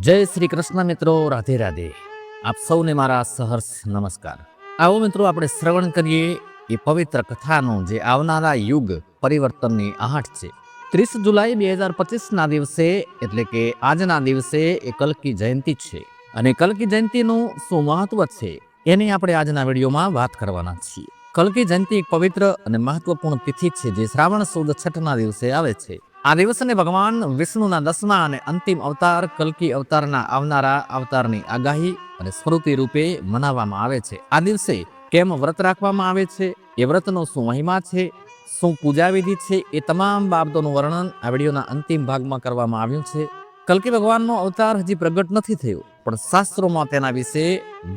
જય શ્રી કૃષ્ણ મિત્રો, રાધે રાધે. આપ સૌને મારા સહર્ષ નમસ્કાર. આવો મિત્રો, આપણે શ્રવણ કરીએ એ પવિત્ર કથાનો જે આવનારા યુગ પરિવર્તનની આહટ છે. ત્રીસ જુલાઈ બે હજાર પચીસના દિવસે, એટલે કે આજના દિવસે, એ કલ્કી જયંતિ છે. અને કલ્કી જયંતિનું શું મહત્વ છે, એની આપણે આજના વિડીયોમાં વાત કરવાના છીએ. કલ્કી જયંતિ એક પવિત્ર અને મહત્વપૂર્ણ તિથિ છે, જે શ્રાવણ સુદ છઠના દિવસે આવે છે. આ દિવસને ભગવાન વિષ્ણુના દસમા અને અંતિમ અવતાર, કલ્કી અવતારના આવનારા અવતારની આગાહી અને સ્મૃતિ રૂપે મનાવવામાં આવે છે. આ દિવસે કેમ વ્રત રાખવામાં આવે છે? એ વ્રતનો શું મહિમા છે? શું પૂજા વિધિ છે? એ તમામ બાબતોનું વર્ણન આ વિડીયોના અંતિમ ભાગમાં કરવામાં આવ્યું છે. કલ્કી ભગવાનનો અવતાર હજી પ્રગટ નથી થયો, પણ શાસ્ત્રોમાં તેના વિશે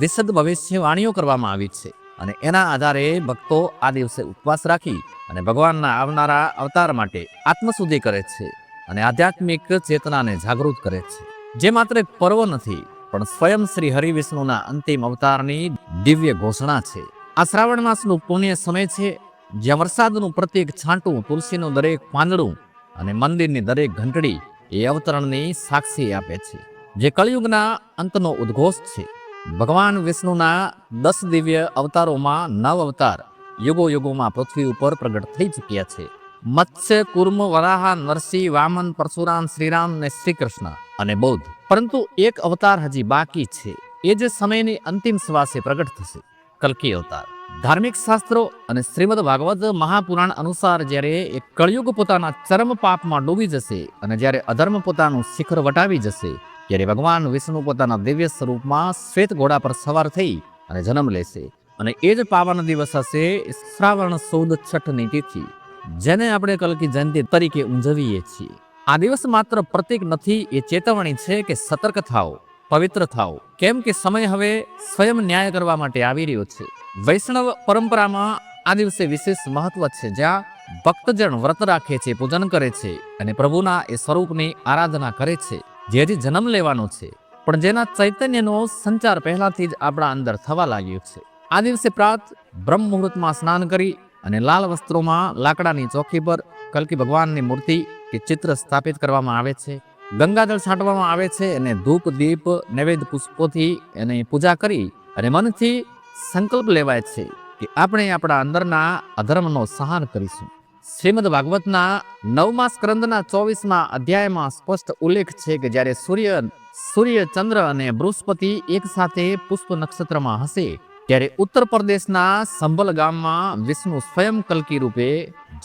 વિશદ ભવિષ્યવાણીઓ કરવામાં આવી છે. અને એના આધારે ભક્તો આ દિવસે ઉપવાસ રાખી અને ભગવાનના આવનારા અવતાર માટે આત્મશુદ્ધિ કરે છે અને આધ્યાત્મિક ચેતનાને જાગૃત કરે છે. જે માત્ર એક પર્વ નથી, પણ સ્વયં શ્રી હરિવિષ્ણુના અંતિમ અવતારની દિવ્ય ઘોષણા છે. આ શ્રાવણ માસનું પુણ્ય સમય છે, જ્યાં વરસાદનું પ્રત્યેક છાંટું, તુલસીનું દરેક પાંદડું અને મંદિરની દરેક ઘંટડી એ અવતરણની સાક્ષી આપે છે. જે કળિયુગના અંતનો ઉદ્ઘોષ છે. ભગવાન વિષ્ણુના દસ દિવ્ય અવતારોમાં નવ અવતાર યુગો યુગોમાં પૃથ્વી ઉપર પ્રગટ થઈ ચૂક્યા છે. મત્સ્ય, કુર્મ, વરાહ, નરસિંહ, વામન, પરશુરામ, શ્રીરામ ને શ્રી કૃષ્ણ અને બૌદ્ધ. પરંતુ એક અવતાર હજી બાકી છે. એ જે સમયની અંતિમ શ્વાસે પ્રગટ થશે. કલ્કી અવતાર. ધાર્મિક શાસ્ત્રો અને શ્રીમદ ભાગવત મહાપુરાણ અનુસાર જ્યારે એક કળયુગ પોતાના ચરમ પાપમાં ડૂબી જશે અને જ્યારે અધર્મ પોતાનું શિખર વટાવી જશે ત્યારે ભગવાન વિષ્ણુ પોતાના દિવ્ય સ્વરૂપમાં શ્વેત ઘોડા પર સવાર થઈ અને જન્મ લેશે. અને એ જ પાવન દિવસ હશે શ્રાવણ સૌદ છઠની તિથિ, જેને આપણે કલકી જયંતિ તરીકે ઉજવીએ છીએ. આ દિવસ માત્ર પ્રતીક નથી, એ ચેતવણી છે કે સતર્ક થાઓ, પવિત્ર થાઓ. કેમ કે સમય હવે સ્વયં ન્યાય કરવા માટે આવી રહ્યો છે. વૈષ્ણવ પરંપરામાં આ દિવસે વિશેષ મહત્વ છે, જ્યાં ભક્તજન વ્રત રાખે છે, પૂજન કરે છે અને પ્રભુના એ સ્વરૂપની આરાધના કરે છે. જે હજી જન્મ લેવાનો છે. પણ જેના ચૈતન્યનો સંચાર પહેલાથી જ આપણા અંદર થવા લાગ્યો છે. આ દિવસે પ્રાત બ્રહ્મ મુહૂર્તમાં સ્નાન કરી અને લાલ વસ્ત્રોમાં લાકડાની ચોકી પર કલ્કી ભગવાનની મૂર્તિ કે ચિત્ર સ્થાપિત કરવામાં આવે છે. ગંગાજળ છાંટવામાં આવે છે અને ધૂપ, દીપ, નૈવેદ્ય પુષ્પોથી એની પૂજા કરી અને મનથી સંકલ્પ લેવાય છે કે આપણે આપણા અંદરના અધર્મનો સહાર કરીશું. શ્રીમદ ભાગવતના નવમા સ્કંદના ચોવીસમાં અધ્યાયમાં સ્પષ્ટ ઉલ્લેખ છે કે જ્યારે સૂર્ય સૂર્ય ચંદ્ર અને બૃહસ્પતિ એક સાથે પુષ્પ નક્ષત્રમાં હશે, ત્યારે ઉત્તર પ્રદેશના સંભલ ગામમાં વિષ્ણુ સ્વયં કલ્કી રૂપે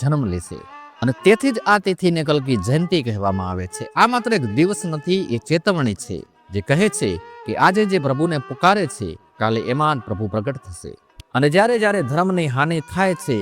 જન્મ લેશે. અને તેથી જ આ તિથિને કલ્કી જયંતિ કહેવામાં આવે છે. આ માત્ર એક દિવસ નથી, એ ચેતવણી છે, જે કહે છે કે આજે જે પ્રભુને પુકારે છે, કાલે એમાં પ્રભુ પ્રગટ થશે. અને જ્યારે જ્યારે ધર્મની હાનિ થાય છે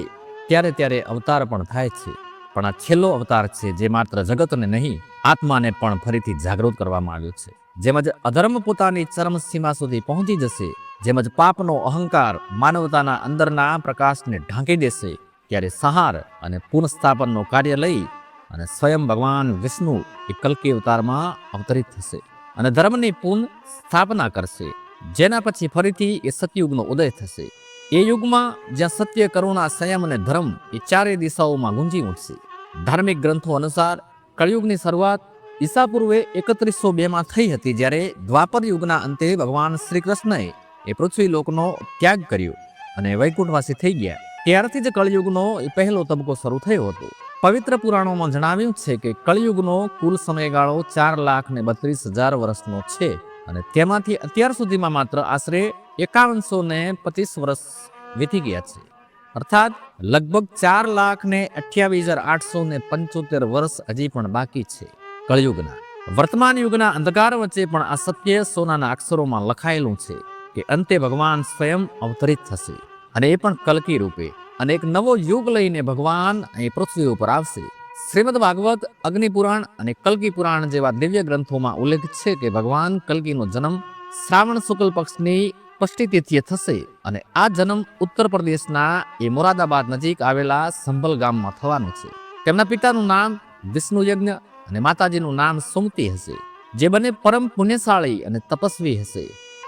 ત્યારે ત્યારે અવતાર પણ થાય છે. પણ આ છેલ્લો અવતાર છે જે માત્ર જગતને નહીં, આત્માને પણ ફરીથી જાગૃત કરવામાં આવ્યો છે. જેમ જ અધર્મ પોતાની ચરમ સીમા સુધી પહોંચી જશે જેમજ પાપનો અહંકાર માનવતાના અંદરના પ્રકાશને ઢાંકી દેશે, ત્યારે સહાર અને પુનઃસ્થાપનનો કાર્ય લઈ અને સ્વયં ભગવાન વિષ્ણુ એ કલ્કી અવતારમાં અવતરિત થશે અને ધર્મની પુનઃ સ્થાપના કરશે. જેના પછી ફરીથી એ સતયુગનો ઉદય થશે. એ યુગમાં જ્યાં સત્ય, કરુણા, સંયમ અને ધર્મ એ ચારે દિશાઓમાં ગુંજી ઉઠશે. ધાર્મિક ગ્રંથો અનુસાર કળિયુગની શરૂઆત ઈસા પૂર્વે એકત્રીસો બેમાં થઈ હતી જ્યારે દ્વાપર યુગના અંતે ભગવાન શ્રી કૃષ્ણએ એ પૃથ્વી લોકનો ત્યાગ કર્યો અને વૈકુંઠવાસી થઈ ગયા. ત્યારથી જ કળિયુગનો એ પહેલો તબક્કો શરૂ થયો હતો. પવિત્ર પુરાણોમાં જણાવ્યું છે કે કળિયુગનો કુલ સમયગાળો ચાર લાખ ને બત્રીસ હજાર વર્ષનો છે અને તેમાંથી અત્યાર સુધીમાં માત્ર આશરે એકાવનસો ને પચીસ વર્ષ વીતી ગયા છે. અર્થાત, લગભગ ચાર લાખ ને અઠ્યાવીસ હજાર આઠસો ને પંચોતેર વર્ષ હજી પણ બાકી છે કળયુગના. વર્તમાન યુગના અંધકાર વચ્ચે પણ આ સત્ય સોનાના અક્ષરોમાં લખાયેલું છે કે અંતે ભગવાન સ્વયં અવતરિત થશે અને એ પણ કલ્કી રૂપે. અને એક નવો યુગ લઈને ભગવાન અહીં પૃથ્વી ઉપર આવશે. શ્રીમદ ભાગવત, અગ્નિપુરાણ અને કલકી પુરાણ જેવા દિવ્ય ગ્રંથોમાં ઉલ્લેખ છે કે ભગવાન કલ્કીનો જન્મ શ્રાવણ શુક્લ પક્ષની પષ્ટી તિથિએ થશે અને આ જન્મ ઉત્તર પ્રદેશના એ મોરાદાબાદ નજીક આવેલા સંભલ ગામમાં થવાનું છે. તેમના પિતાનું નામ વિષ્ણુ યજ્ઞ અને માતાજીનું નામ સુમતી હશે, જે બંને પરમ પુણ્યશાળી અને તપસ્વી હશે.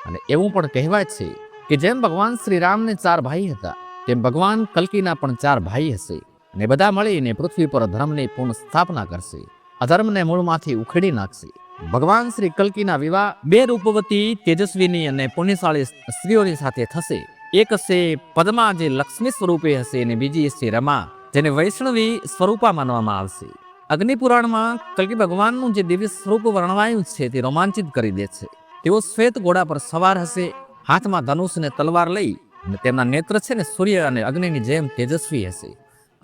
અને એવું પણ કહેવાય છે કે જેમ ભગવાન શ્રી રામને ચાર ભાઈ હતા, તેમ ભગવાન કલ્કીના પણ ચાર ભાઈ હશે અને બધા મળીને પૃથ્વી પર ધર્મની પૂર્ણ સ્થાપના કરશે, અધર્મને મૂળમાંથી ઉખેડી નાખશે. ભગવાન શ્રી કલ્કીના વિવાહ બે રૂપવતી તેજસ્વીની અને પુણ્યશાળી સ્ત્રીઓની સાથે થશે. એક હશે પદ્મા જે લક્ષ્મી સ્વરૂપે હશે અને બીજી હશે રમા, જેને વૈષ્ણવી સ્વરૂપા માનવામાં આવશે. અગ્નિપુરાણમાં કલ્કી ભગવાનનું જે દિવ્ય સ્વરૂપ વર્ણવાયું છે તે રોમાંચિત કરી દે છે. તેઓ શ્વેત ઘોડા પર સવાર હશે, હાથમાં ધનુષ અને તલવાર લઈ અને તેમના નેત્ર છે ને સૂર્ય અને અગ્નિની જેમ તેજસ્વી હશે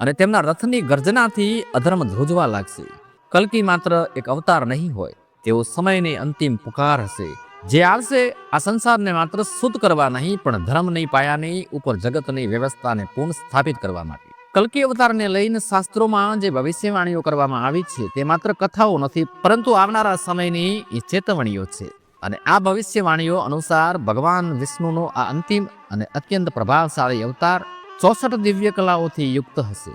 અને તેમના રથની ગર્જનાથી અધર્મ ધ્રુજવા લાગશે. કલ્કી માત્ર એક અવતાર નહીં હોય તેઓ સમયની અંતિમ પુકાર હશે. જે આવશે આ સંસારને માત્ર શુદ્ધ કરવા નહીં, પણ ધર્મની પાયાની ઉપર જગતની વ્યવસ્થાને પૂર્ણ સ્થાપિત કરવા માટે. કલ્કી અવતારને લઈને શાસ્ત્રોમાં જે ભવિષ્યવાણીઓ કરવામાં આવી છે, તે માત્ર કથાઓ નથી, પરંતુ આવનારા સમયની એ ચેતવણીઓ છે. અને આ ભવિષ્યવાણીઓ અનુસાર ભગવાન વિષ્ણુનો આ અંતિમ અને અત્યંત પ્રભાવશાળી અવતાર ચોસઠ દિવ્ય કલાઓથી યુક્ત હશે.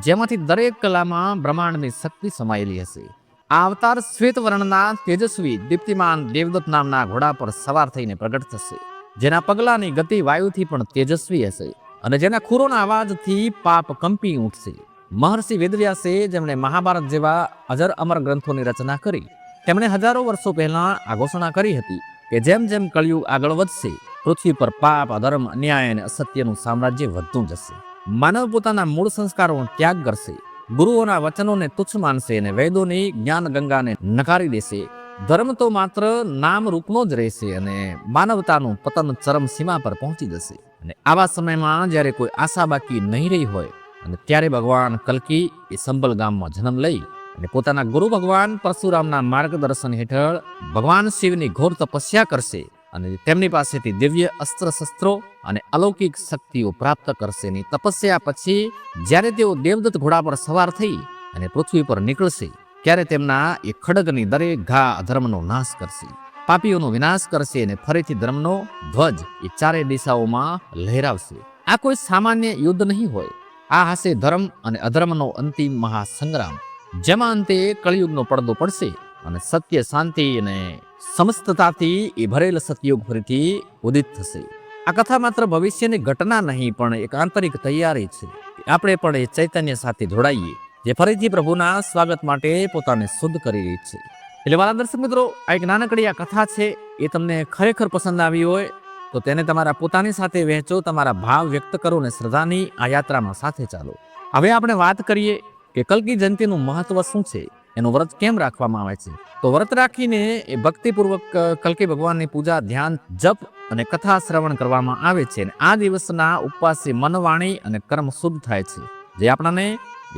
જેમાંથી દરેક કલામાં બ્રહ્માંડની શક્તિ સમાયેલી હશે. આ અવતાર શ્વેત વર્ણના તેજસ્વી દીપ્તિમાન દેવદત્ત નામના ઘોડા પર સવાર થઈને પ્રગટ થશે. જેના પગલાની ગતિ વાયુથી પણ તેજસ્વી હશે અને જેના ખુરોના અવાજથી પાપ કંપી ઉઠશે. મહર્ષિ વેદવ્યાસે જેમણે મહાભારત જેવા અજર અમર ગ્રંથોની રચના કરી, તેમણે હજારો વર્ષો પહેલા આ ઘોષણા કરી હતી કે જેમ જેમ કળિયુગ આગળ વધશે, પૃથ્વી પર પાપ, અધર્મ અન્યાય અને અસત્યનું સામ્રાજ્ય વધતું જશે. માનવ પોતાના મૂળ સંસ્કારોનો ત્યાગ કરશે. ગુરુઓના વચનોને તુચ્છ માનશે અને વેદોની જ્ઞાન ગંગાને નકારી દેશે. ધર્મ તો માત્ર નામ રૂપનો જ રહેશે અને માનવતાનું પતન ચરમ સીમા પર પહોંચી જશે. અને આવા સમયમાં જ્યારે કોઈ આશા બાકી નહીં રહી હોય, અને ત્યારે ભગવાન કલ્કી એ સંબલ ગામમાં જન્મ લઈ અને પોતાના ગુરુ ભગવાન પરશુરામના માર્ગદર્શન હેઠળ ભગવાન શિવની ઘોર તપસ્યા કરશે અને તેમની પાસેથી દિવ્ય અસ્ત્ર શસ્ત્રો અને અલૌકિક શક્તિઓ પ્રાપ્ત કરશે ની તપસ્યા પછી જ્યારે તેઓ દેવદત્ત ઘોડા પર સવાર થઈ અને પૃથ્વી પર નીકળશે, ત્યારે તેમના એ ખડગની દરેક ઘા અધર્મનો નાશ કરશે. પાપીઓનો વિનાશ કરશે અને ફરીથી ધર્મનો ધ્વજ એ ચારે દિશાઓમાં લહેરાવશે. આ કોઈ સામાન્ય યુદ્ધ નહીં હોય. આ હશે ધર્મ અને અધર્મનો અંતિમ મહાસંગ્રામ, જેમાં અંતે કળિયુગનો પડદો પડશે. અને સત્ય, શાંતિ અને સમસ્તતાથી એ ભરેલ સતયુગ ફરીથી ઉદિત થશે. આ કથા માત્ર ભવિષ્યની ઘટના નહીં, પણ એક આંતરિક તૈયારી છે. આપણે પણ એ ચૈતન્ય સાથે જોડાઈએ, જે ફરીથી પ્રભુના સ્વાગત માટે પોતાને શુદ્ધ કરી રહી છે. એટલે મારા દર્શક મિત્રો, આ એક નાનકડી આ કથા છે, એ તમને ખરેખર પસંદ આવી હોય, તો તેને તમારા પોતાની સાથે વહેંચો, તમારા ભાવ વ્યક્ત કરો અને શ્રદ્ધાની આ યાત્રામાં સાથે ચાલો. હવે આપણે વાત કરીએ કે કલ્કી જયંતિનું મહત્વ શું છે? એનું વ્રત કેમ રાખવામાં આવે છે? તો વ્રત રાખીને એ ભક્તિપૂર્વક કલકી ભગવાનની પૂજા, ધ્યાન, જપ અને કથા શ્રવણ કરવામાં આવે છે અને આ દિવસના ઉપવાસી મનવાણી અને કર્મ શુદ્ધ થાય છે, જે આપણને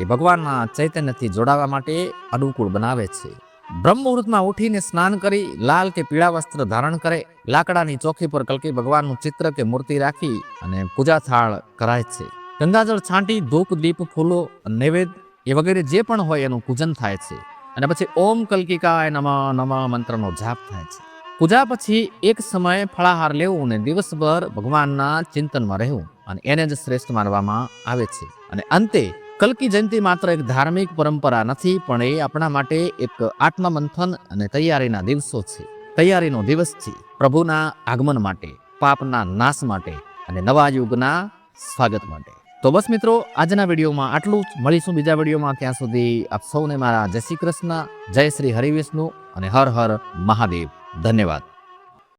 એ ભગવાનના ચૈતન્યથી જોડાવા માટે અનુકૂળ બનાવે છે. બ્રહ્મ મુહૂર્તમાં ઉઠીને સ્નાન કરી, લાલ કે પીળા વસ્ત્ર ધારણ કરે, લાકડાની ચોખી પર કલ્કી ભગવાનનું ચિત્ર કે મૂર્તિ રાખી અને પૂજા થાળ કરાય છે. ગંગાજળ છાંટી, ધૂપ, દીપ, ફૂલો નૈવેદ્ય એ વગેરે જે પણ હોય એનું પૂજન થાય છે. અને પછી ઓમ કલ્કિકાય નમ નમ મંત્રનો જાપ થાય છે. પૂજા પછી એક સમય ફળાહાર લેવું અને દિવસભર ભગવાનના ચિંતનમાં રહેવું અને એને જ શ્રેષ્ઠ માનવામાં આવે છે. અને અંતે કલ્કી જયંતિ માત્ર એક ધાર્મિક પરંપરા નથી, પણ એ આપણા માટે એક આત્મમંથન અને તૈયારીના દિવસો છે. તૈયારીનો દિવસ છે પ્રભુના આગમન માટે, પાપના નાશ માટે અને નવા યુગના સ્વાગત માટે. તો બસ મિત્રો, આજના વિડીયોમાં આટલું જ. મળીશું બીજા વિડીયોમાં. ત્યાં સુધી આપ સૌને મારા જય શ્રી કૃષ્ણ, જય શ્રી હરિવિષ્ણુ અને હર હર મહાદેવ. ધન્યવાદ.